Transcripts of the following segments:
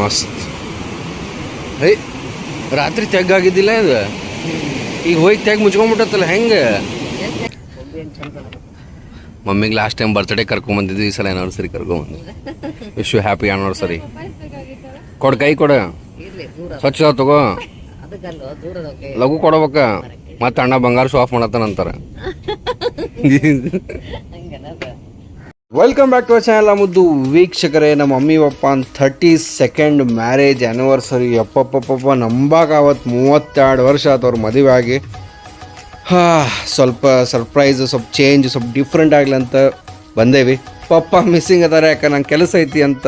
ಮಸ್ತ್. ಹೇ ರಾತ್ರಿ ತೆಗ್ಗಾಗಿದ್ದಿಲ್ಲ ಇದು? ಈಗ ಹೋಗಿ ತೆಗ್ ಮುಚ್ಕೊಂಡ್ಬಿಟ್ಟತ್ತಲ್ಲ, ಹೆಂಗೆ? ಮಮ್ಮಿಗೆ ಲಾಸ್ಟ್ ಟೈಮ್ ಬರ್ತ್ಡೇ ಕರ್ಕೊಂಬಂದಿದ್ವಿ ಈ ಸಲ ಆ್ಯನಿವರ್ಸರಿ ಕರ್ಕೊಂಬಂದು ವಿಶ್ ಯು ಹ್ಯಾಪಿ ಆ್ಯನಿವರ್ಸರಿ ಕೊಡು, ಕೈ ಕೊಡು. ಸ್ವಚ್ಛ ತಗೋ. ಲಘು ಕೊಡ್ಬೇಕ. ಮತ್ತೆ ಅಣ್ಣ ಬಂಗಾರ ಶೋ ಆಫ್ ಮಾಡತ್ತಾನಂತಾರೆ. ವೆಲ್ಕಮ್ ಬ್ಯಾಕ್ ಟು ಚಾನಲ್ ಮುದ್ದು ವೀಕ್ಷಕರೇ, ನಮ್ಮ ಮಮ್ಮಿ, ಪಪ್ಪ ಅಂತ ಥರ್ಟಿ ಸೆಕೆಂಡ್ ಮ್ಯಾರೇಜ್ ಆ್ಯನಿವರ್ಸರಿ ಅಪ್ಪಪ್ಪಪ್ಪ ನಂಬಾಗ ಅವತ್ತು ಮೂವತ್ತೆರಡು ವರ್ಷ ಆಯ್ತು ಅವ್ರ ಮದುವೆ ಆಗಿ. ಸ್ವಲ್ಪ ಸರ್ಪ್ರೈಸ್ ಸ್ವಲ್ಪ ಚೇಂಜ್ ಸ್ವಲ್ಪ ಡಿಫ್ರೆಂಟ್ ಆಗಲಿ ಅಂತ ಬಂದೇವಿ ಪಪ್ಪ ಮಿಸ್ಸಿಂಗ್ ಅದಾರೆ, ಯಾಕೆ ನಂಗೆ ಕೆಲಸ ಐತಿ ಅಂತ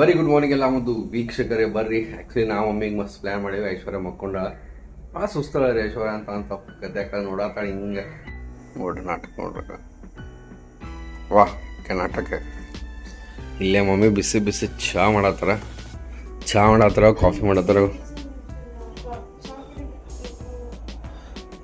ವೆರಿ ಗುಡ್ ಮಾರ್ನಿಂಗ್ ಎಲ್ಲ ಮುದ್ದು ವೀಕ್ಷಕರೇ, ಬರ್ರಿ. ಆ್ಯಕ್ಚುಲಿ ನಾವು ಮಮ್ಮಿಗೆ ಮಸ್ತ್ ಪ್ಲ್ಯಾನ್ ಮಾಡೀವಿ, ಐಶ್ವರ್ಯ ಮಕ್ಕೊಂಡಾಳ ಭಾಳ ಸುಸ್ತಾರೆ ರೀ ಐಶ್ವರ್ಯ ಅಂತ ಅಂತ ಯಾಕಂದ್ರೆ ನೋಡತ್ತಾಳ ಹಿಂಗೆ ನೋಡ್ರಿ ನಾಟಕ ನೋಡ್ರಿ ವಾಹ್ ಕರ್ನಾಟಕ. ನಾಟಕ ಇಲ್ಲೇ ಮಮ್ಮಿ ಬಿಸಿ ಬಿಸಿ ಚಹಾ ಮಾಡತ್ತಾರ. ಚಹಾ ಮಾಡತ್ತಾರ, ಕಾಫಿ ಮಾಡತ್ತಾರ.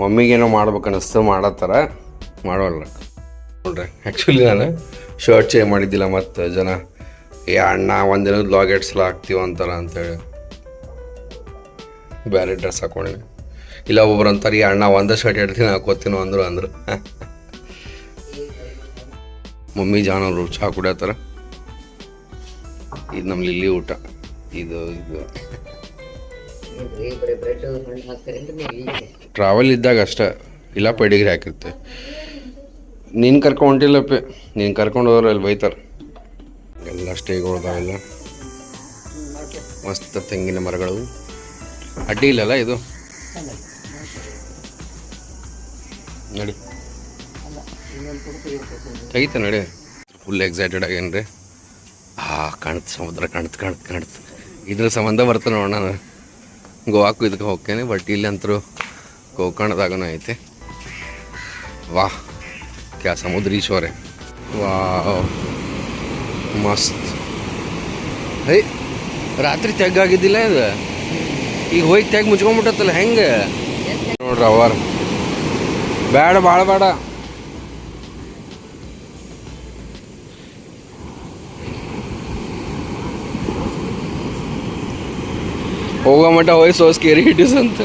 ಮಮ್ಮಿಗೇನೋ ಮಾಡ್ಬೇಕು ಅನ್ನಿಸ್ತು ಮಾಡತ್ತಾರ. ಮಾಡೋಲ್ಲ. ನೋಡ್ರಿ ಆ್ಯಕ್ಚುಲಿ ನಾನು ಶರ್ಟ್ ಚೇಂಜ್ ಮಾಡಿದ್ದಿಲ್ಲ ಮತ್ತು ಜನ, ಏ ಅಣ್ಣ ಒಂದಿನ ಲಾಗ್ ಎಡ್ಸ್ಲ ಹಾಕ್ತೀವ ಅಂತಾರ ಅಂತೇಳಿ. ಬೇರೆ ಡ್ರೆಸ್ ಹಾಕೊಂಡಿನಿ ಇಲ್ಲ ಒಬ್ಬರು ಅಂತಾರೆ ಈ ಅಣ್ಣ, ಒಂದೇ ಶರ್ಟ್ ಇಡ್ತೀನಿ ಹಾಕೋತೀನೋ ಅಂದರು ಅಂದರು. ಮಮ್ಮಿ ಜಾನವರು ಚಹಾ ಕುಡಿಯತ್ತಾರ? ಇದು ನಮ್ಮ ಲಿಲ್ಲಿ ಊಟ. ಇದು ಇದು. ಇಲ್ಲಿ ಟ್ರಾವೆಲ್ ಇದ್ದಾಗ ಅಷ್ಟೇ. ಇಲ್ಲ, ಪೆಡಿಗ್ರಿ ಹಾಕಿರ್ತೆ. ನೀನು ಕರ್ಕೊಂಡು ಹೊಂಟಿಲ್ಲಪ್ಪೆ ನೀನು ಕರ್ಕೊಂಡು ಹೋದ್ರೆ ಅಲ್ಲಿ ಬೈತಾರೆ. ಎಲ್ಲ ಸ್ಟೇಗಳದಾವೆಲ್ಲ. ಮಸ್ತ್ ತೆಂಗಿನ ಮರಗಳು. ಅಡ್ಡಿ ಇಲ್ಲಲ್ಲ ಇದು? ನಡಿ. ತೆಗಿತ ನಡಿ. ಫುಲ್ ಎಕ್ಸೈಟೆಡ್ ಆಗೇನ್ರಿ ಆ, ಕಾಣ್ತು ಸಮುದ್ರ, ಕಾಣ್ತು ಕಾಣ್ತು ಕಾಣ್ತು. ಇದ್ರ ಸಂಬಂಧ ಬರ್ತ ನೋಡ ನಾನು. ಗೋವಾಕ್ಕೂ ಇದಕ್ಕೆ ಹೋಗ್ತೇನೆ ಬಟ್ ಇಲ್ಲಿ ಅಂತರೂ ಗೋಕರ್ಣದಾಗನೂ ಐತೆ. ವಾಹ್ ಕ್ಯಾ ಸಮುದ್ರ ವಾ ಮಸ್ತ್. ಹೇ, ರಾತ್ರಿ ತೆಗ್ಗಾಗಿದ್ದಿಲ್ಲ ಇದು? ಈಗ ಹೋಗಿ ತೆಗ್ ಮುಚ್ಕೊಂಡ್ಬಿಟ್ಟತ್ತಲ್ಲ ಹೆಂಗೆ? ನೋಡ್ರಿ ಅವರ್ ಬೇಡ ಭಾಳ ಬೇಡ. ಹೋಗೋ ಮಟ್ಟ ಹೋಗಿ ಸೋ ಸ್ಕೇರಿ ಇಟ್ ಇಸ್ ಅಂತ.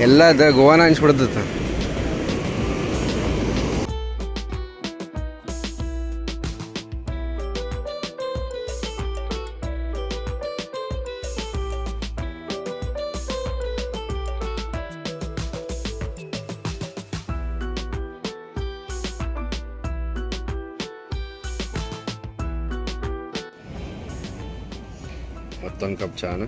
ಎಲ್ಲ ಗೋವಾನ ಅನ್ಸ್ಬಿಡ್ತೈತೆ ಮತ್ತೊಂದು ಕಪ್ ಚಾನ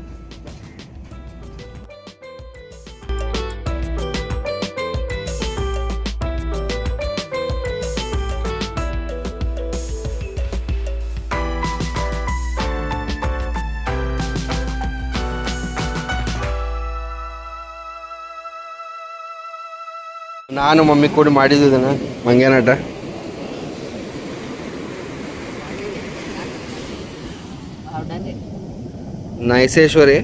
ನಾನು ಮಮ್ಮಿ ಕೂಡಿ ಮಾಡಿದ್ದಿದ್ದೇನೆ ಮಂಗೇನಾಟ ನೈಸೇಶ್ವರಿ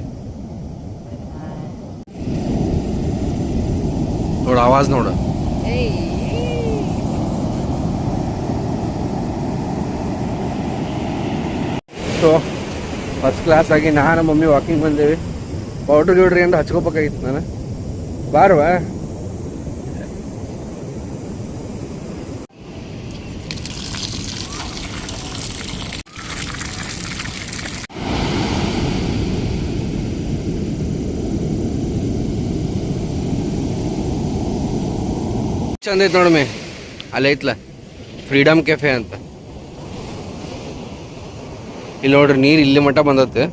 ನೋಡು ಆವಾಜ್ ನೋಡು. ಸೊ ಫಸ್ಟ್ ಕ್ಲಾಸ್ ಆಗಿ ನಾನು ಮಮ್ಮಿ ವಾಕಿಂಗ್ ಬಂದೇವಿ. ಪೌಡ್ರ್ ಗಿಡ್ರಿ ಅಂತ ಹಚ್ಕೋಬೇಕಾಗಿತ್ತು ನಾನು ಬಾರ್ವಾ? ಚಂದ ಐತೆ ನೋಡಮ್ಮಿ. ಅಲ್ಲಿ ಐತ್ಲ. ಫ್ರೀಡಮ್ ಕೆಫೆ ಅಂತ. ಇಲ್ಲಿ ನೋಡ್ರಿ ನೀರು ಇಲ್ಲಿ ಮಟ್ಟ ಬಂದತ್ತೆ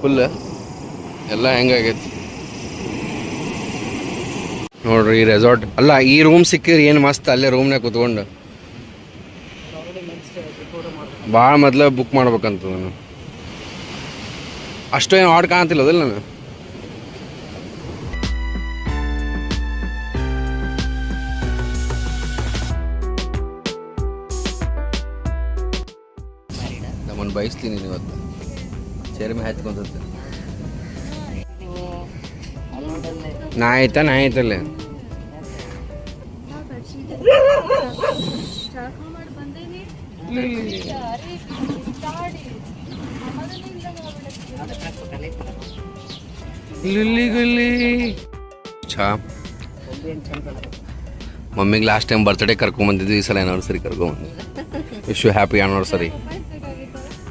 ಫುಲ್ ಎಲ್ಲ ಹೆಂಗಾಗೈತಿ ನೋಡ್ರಿ ಈ ರೆಸಾರ್ಟ್ ಅಲ್ಲ, ಈ ರೂಮ್ ಸಿಕ್ಕಿರಿ ಏನು ಮಸ್ತ್ ಅಲ್ಲೇ ರೂಮ್ನಾಗ ಕುತ್ಕೊಂಡು. ಭಾಳ ಮೊದಲೇ ಬುಕ್ ಮಾಡ್ಬೇಕಂತ ನಾನು ಅಷ್ಟೇನು ಆಡ್ ಕಾಣ್ತಿಲ್ಲ ಅದಲ್ಲ ನಾನು. ಅವ್ನು ಬಯಸ್ತೀನಿ ಇವತ್ತು. ಚೇರ್ಮೆ ಹತ್ಕೊಂತದ್ದು. ನಾ ಆಯ್ತಾ? ನಾ ಆಯ್ತಲ್ಲ? ಲಿಲ್ಲಿ ಮಮ್ಮಿಗೆ ಲಾಸ್ಟ್ ಟೈಮ್ ಬರ್ತ್ಡೇ ಕರ್ಕೊಂಬಂದಿದ್ವಿ ಈ ಸಲ ಆ್ಯನಿವರ್ಸರಿ ಕರ್ಕೊಂಬಂದು ವಿಶ್ ಯು ಹ್ಯಾಪಿ ಅನರ್ಸರಿ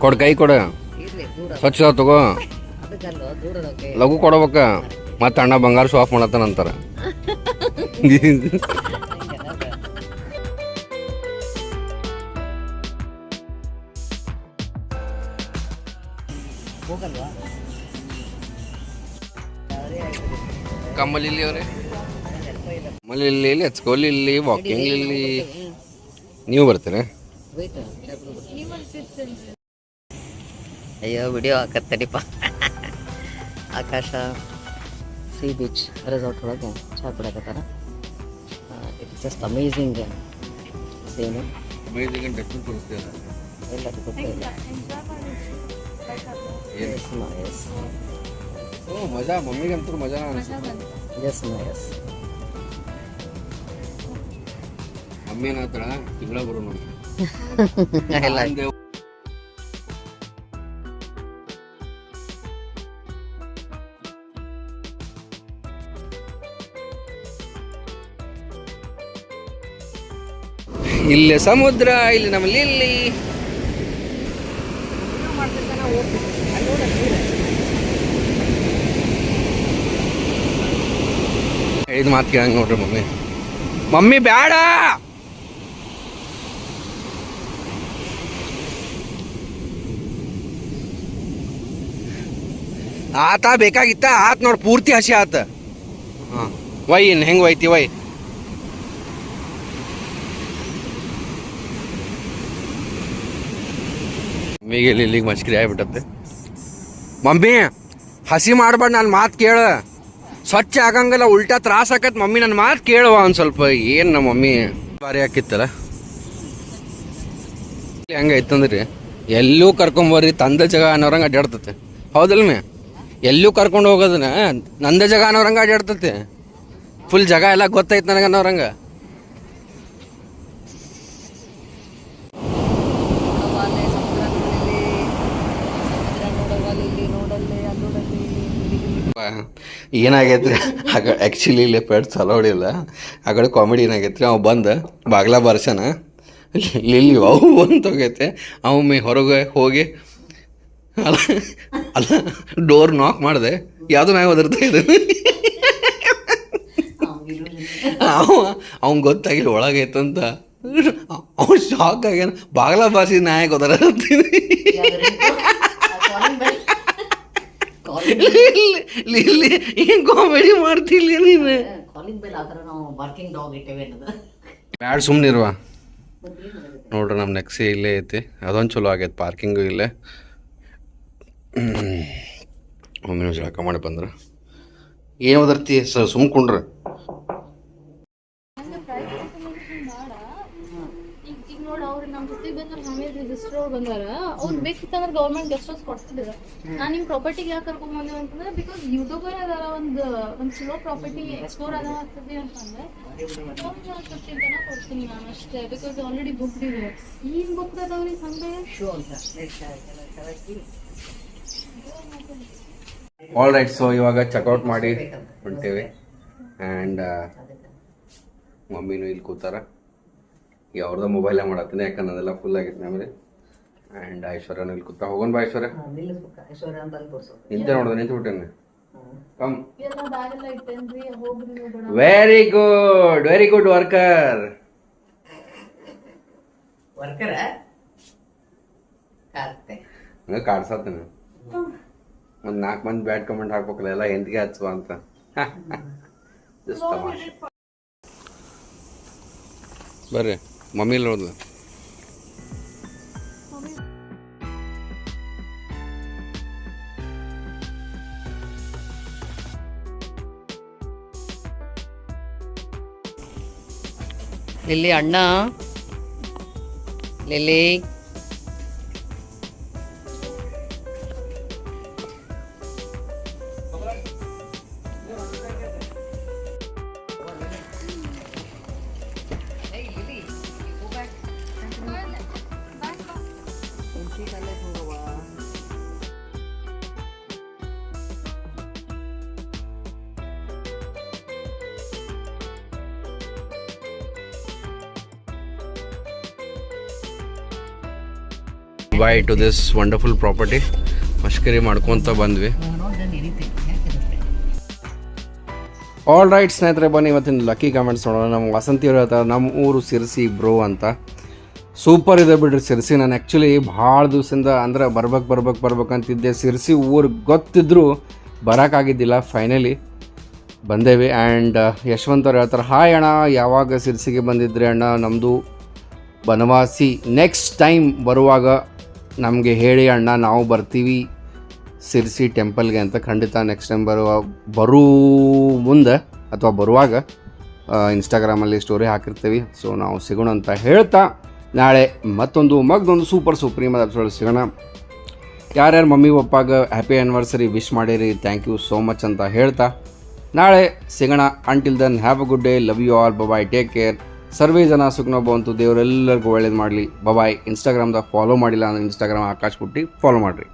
ಕೊಡು ಕೈ ಕೊಡ. ಇರ್ಲಿ ದೂರ ಸ್ವಚ್ಛ ತಗೋ. ಲಘು ಕೊಡ್ಬೇಕ ಮತ್ತೆ ಅಣ್ಣ ಬಂಗಾರ ಶೋ ಆಫ್ ಮಾಡತ್ತಾನಂತಾರ ಕಮ್ಮಲಿಲ್ಲಿ ಅವರೇ. ನೆನಪ ಇಲ್ಲ ಇಲ್ಲಿ ಹಚ್ಕೋಲಿ ಇಲ್ಲಿ ವಾಕಿಂಗ್ ಇಲ್ಲಿ ನೀವು ಬರ್ತೀರಾ? ಅಯ್ಯೋ ವಿಡಿಯೋ ಹಾಕತ್ತಡಿಪ್ಪ. ಆಕಾಶ ಸೀ ಬೀಚ್ ರೆಸಾರ್ಟ್ ಒಳಗೆ ಚಹಾ ಕುಡಕತ್ತಾರ ಇಟ್ ಜಸ್ಟ್ ಅಮೇಝಿಂಗ್ ಸೇನು ಎಲ್ಲರೂ ಗೊತ್ತಿಲ್ಲ ಎಸ್ ಎಸ್ ಓ ಮಜಾ ಮಮ್ಮಿಗೆ ಅಂತೂ ಮಜಾ ಎಸ್ ಎಸ್ ಮಮ್ಮಿ ಏನಾಗ್ತಾಳ ತಿಂಗಳ ಬರೋ ಇಲ್ಲಿ ಸಮುದ್ರ, ಇಲ್ಲಿ ನಮ್ಮಲ್ಲಿ ಇಲ್ಲಿ ಹೇಳಿದ ಮಾತು ಕೇಳಂಗ ನೋಡ್ರಿ ಮಮ್ಮಿ. ಮಮ್ಮಿ ಬೇಡ ಆತ ಬೇಕಾಗಿತ್ತ, ಆತ್ ನೋಡ್ ಪೂರ್ತಿ ಹಸಿ ಆತ. ಹಾ. ವೈ ಇನ್ ಹೆಂಗ್ ವೈತಿ ವೈ ಇಲ್ಲಿ ಇಲ್ಲಿಗೆ ಮಸ್ಕಿರಿ ಆಗ್ಬಿಟ್ಟತ್ತೆ. ಮಮ್ಮಿ, ಹಸಿ ಮಾಡ್ಬೇಡ ನನ್ನ ಮಾತು ಕೇಳ. ಸ್ವಚ್ಛ ಆಗಂಗಿಲ್ಲ ಉಲ್ಟಾ ತ್ರಾಸ ಆಕತ್ ಮಮ್ಮಿ ನನ್ನ ಮಾತು ಕೇಳುವ ಒಂದು ಸ್ವಲ್ಪ. ಏನು ನಮ್ಮ ಮಮ್ಮಿ? ಭಾರಿ ಹಾಕಿತ್ತಲ್ಲ? ಹೆಂಗೈತಂದ್ರಿ ಎಲ್ಲೂ ಕರ್ಕೊಂಬರ್ರಿ ತಂದೆ ಜಗ ಅನ್ನೋರಂಗೆ ಅಡ್ಡಾಡ್ತತೆ ಹೌದಲ್ಲ ಮೇ? ಎಲ್ಲೂ ಕರ್ಕೊಂಡು ಹೋಗೋದನ್ನ ನಂದ ಜಗ ಅನ್ನೋರಂಗೆ ಅಡ್ಡಾಡ್ತತೆ ಫುಲ್ ಜಗ ಎಲ್ಲ ಗೊತ್ತೈತೆ ನನಗೆ ಅನ್ನೋರಂಗೆ. ಏನಾಗೈತ್ರಿ? ಆಗ ಆ್ಯಕ್ಚುಲಿ ಇಲ್ಲಿ ಚಲೋ ಹೊಡಿಲ್ಲ. ಆ ಕಡೆ ಕಾಮಿಡಿ ಏನಾಗೈತ್ರಿ? ಅವ ಬಂದು, ಬಾಗ್ಲ ಬರ್ಸನ ಇಲ್ಲಿ ಅವು ಅಂತ ಹೋಗೈತೆ. ಮೇ ಹೊರಗೆ ಹೋಗಿ ಅಲ್ಲ ಅಲ್ಲ ಡೋರ್ ನಾಕ್ ಮಾಡಿದೆ. ಯಾವುದು ಮ್ಯಾಗ ಒದರ್ತಾ ಇದೆ ಅವ ಅವ್ನು ಗೊತ್ತಾಗಿಲ್ಲ ಒಳಗೈತಂತ ಅವ್ನು ಶಾಕ್ ಆಗ್ಯಾನ. ಬಾಗ್ಲ ಬಾರ್ಸಿ ನಾಯಕ ಒದರ್ತೀನಿ ಲಿಲ್ಲಿ ಏನ್ ಕಾಮಿಡಿ ಮಾಡ್ತಿಲ್ಲ ನೀನು? ಕಾಲಿಂಗ್ ಬೆಲ್ ಆ ಥರ ನಾವು ಬಾರ್ಕಿಂಗ್ ಡಾಗ್ ಇಟ್ಟೇವೆ ಅನ್ನೋದು. ಬ್ಯಾಡ್ ಸುಮ್ಮನಿರುವ ನೋಡ್ರಿ ನಮ್ಮ ನೆಕ್ಸಿ ಇಲ್ಲೇ ಐತಿ. ಅದೊಂದು ಚಲೋ ಆಗೈತೆ ಪಾರ್ಕಿಂಗು ಇಲ್ಲೇ. ಒಮ್ಮೆ ಜಳಕ ಮಾಡಿ ಬಂದ್ರೆ. ಏನು ಓದರ್ತಿ ಸರ್ ಸುಮ್ಕೊಂಡ್ರೆ ಈಗ ಈಗ ನೋಡಿ ಅವ್ರು ನಮ್ಮ ಜೊತೆಗೆ ಬಂದ್ರೆ ನಾವೇ ರಿಜಿಸ್ಟರ್ ಅವ್ರು ಬಂದಾರ. ಅವ್ರು ಬೇಕಿತ್ತಂದ್ರೆ ಗೌರ್ಮೆಂಟ್ ಗೆಸ್ಟ್ ಹೌಸ್ ಕೊಡ್ತಿದ್ರು. ನಾನು ನಿಮ್ ಪ್ರಾಪರ್ಟಿಗೆ ಯಾಕೆ ಕರ್ಕೊಂಡ್ ಬಂದೇವೆ ಅಂತಂದ್ರೆ ಬಿಕಾಸ್ ಯೂಟ್ಯೂಬರ್ ಅದಾರ ಒಂದು ಒಂದು ಚಲೋ ಪ್ರಾಪರ್ಟಿ ಎಕ್ಸ್ಪ್ಲೋರ್ ಅದ ಆಗ್ತದೆ ಅಂತಂದ್ರೆ ಕೊಡ್ತೀನಿ ನಾನು ಅಷ್ಟೇ ಬಿಕಾಸ್ ಆಲ್ರೆಡಿ ಬುಕ್ ಇದೆ. ಈಗ ಬುಕ್ ಅದಾವ್ರಿ ಸಂಡೇ ಶೋ ಅಂತ. ಆಲ್ ರೈಟ್ ಸೊ ಇವಾಗ ಚೆಕ್ಔಟ್ ಮಾಡಿ ಹೊಂಟೇವೆ ಆ್ಯಂಡ್ ಮಮ್ಮಿನೂ ಇಲ್ಲಿ ಕೂತಾರ. ಈಗ ಅವ್ರದ್ದು ಮೊಬೈಲೇ ಮಾಡತ್ತೀನಿ ಯಾಕಂದ್ರೆ ಅದೆಲ್ಲ ಫುಲ್ ಆಗಿತ್ತು ಮೆಮರಿ ಆ್ಯಂಡ್ ಐಶ್ವರ್ಯ ಇಲ್ಲಿ ಕೂತ ಹೋಗೋಣ ಬಾ ಐಶ್ವರ್ಯ. ನಿಲ್ಲಿಸ್ಬೇಕು. ಐಶ್ವರ್ಯ ಅಂತ ಅಲ್ಲಿ ನಿಂತೆ ನೋಡ್ದೆ ನಿಂತು ಬಿಟ್ಟೇನೆ ಕಮ್ ಎಲ್ಲ ಬ್ಯಾರೆಲ್ಲ ಇಟ್ಟೇನ್ರಿ? ಹೋಗ್ರಿ ನೀವು ಬೇಡ very good very good worker ವರ್ಕರ ಹಂಗ ಹಂಗೆ ಕಾಡ್ಸತ್ತೇನೆ ಒಂದ್ ನಾಲ್ಕು ಮಂದಿ ಬ್ಯಾಡ್ ಕಮೆಂಟ್ ಹಾಕ್ಬೇಕಲ್ಲ ಎಲ್ಲ ಎಂತಿಗೆ ಹಚ್ಚುವ ಅಂತ. ತಮಾಷೆ. ಬರ್ರಿ ಮಮ್ಮಿ ನೋಡ್ದು. ಲಿಲ್ಲಿ ಅಣ್ಣ. Lilly. Bye to this wonderful property ಮಷ್ಕರಿ ಮಾಡ್ಕೊತ ಬಂದ್ವಿ ಆಲ್ ರೈಟ್ ಸ್ನೇಹಿತರೆ ಬನ್ನಿ ಇವತ್ತಿನ ಲಕ್ಕಿ ಕಮೆಂಟ್ಸ್ ನೋಡೋಣ. ನಮ್ಮ ವಸಂತಿಯವರು ಹೇಳ್ತಾರೆ ನಮ್ಮ ಊರು ಸಿರ್ಸಿ ಬ್ರೋ ಅಂತ. ಸೂಪರ್ ಇದೆ ಬಿಡ್ರಿ ಸಿರ್ಸಿ. ನಾನು ಆ್ಯಕ್ಚುಲಿ ಭಾಳ ದಿವಸದಿಂದ ಅಂದ್ರೆ ಬರ್ಬೇಕು ಬರ್ಬೇಕು ಬರ್ಬೇಕಂತಿದ್ದೆ ಸಿರ್ಸಿ ಊರು ಗೊತ್ತಿದ್ರೂ ಬರೋಕ್ಕಾಗಿದ್ದಿಲ್ಲ ಫೈನಲಿ ಬಂದೇವಿ. ಆ್ಯಂಡ್ ಯಶವಂತ್ ಅವ್ರು ಹೇಳ್ತಾರೆ ಹಾಯ್ ಅಣ್ಣ, ಯಾವಾಗ ಸಿರ್ಸಿಗೆ ಬಂದಿದ್ರಿ ಅಣ್ಣ? ನಮ್ಮದು ಬನವಾಸಿ. ನೆಕ್ಸ್ಟ್ ಟೈಮ್ ಬರುವಾಗ ನಮಗೆ ಹೇಳಿ ಅಣ್ಣ, ನಾವು ಬರ್ತೀವಿ ಸಿರ್ಸಿ ಟೆಂಪಲ್ಗೆ ಅಂತ ಖಂಡಿತ ನೆಕ್ಸ್ಟ್ ಟೈಮ್ ಬರುವ, ಬರೂ ಮುಂದೆ ಅಥವಾ ಬರುವಾಗ ಇನ್ಸ್ಟಾಗ್ರಾಮಲ್ಲಿ ಸ್ಟೋರಿ ಹಾಕಿರ್ತೀವಿ. ಸೊ ನಾವು ಸಿಗೋಣ ಅಂತ ಹೇಳ್ತಾ ನಾಳೆ ಮತ್ತೊಂದು ಮಗದೊಂದು ಸೂಪರ್ ಸುಪ್ರೀಮ್ ಎಪಿಸೋಡ್ ಸಿಗೋಣ. ಯಾರ್ಯಾರು ಮಮ್ಮಿ, ಪಪ್ಪಾಗ ಹ್ಯಾಪಿ ಆ್ಯನಿವರ್ಸರಿ ವಿಶ್ ಮಾಡಿರಿ ಥ್ಯಾಂಕ್ ಯು ಸೋ ಮಚ್ ಅಂತ ಹೇಳ್ತಾ ನಾಳೆ ಸಿಗೋಣ. Until then have a good day love you all bye take care ಸರ್ವೇ ಜನ ಸುಖನ ಅಂತೂ ದೇವರೆಲ್ಲರಿಗೂ ಒಳ್ಳೇದು ಮಾಡಲಿ. ಬಬಾಯ್ ಇನ್ಸ್ಟಾಗ್ರಾಮ್ದಾಗ ಫಾಲೋ ಮಾಡಿಲ್ಲ ಅಂದ್ರೆ ಇನ್ಸ್ಟಾಗ್ರಾಮ್ ಆಕಾಶ್ ಬುಟ್ಟಿ ಫಾಲೋ ಮಾಡಿರಿ.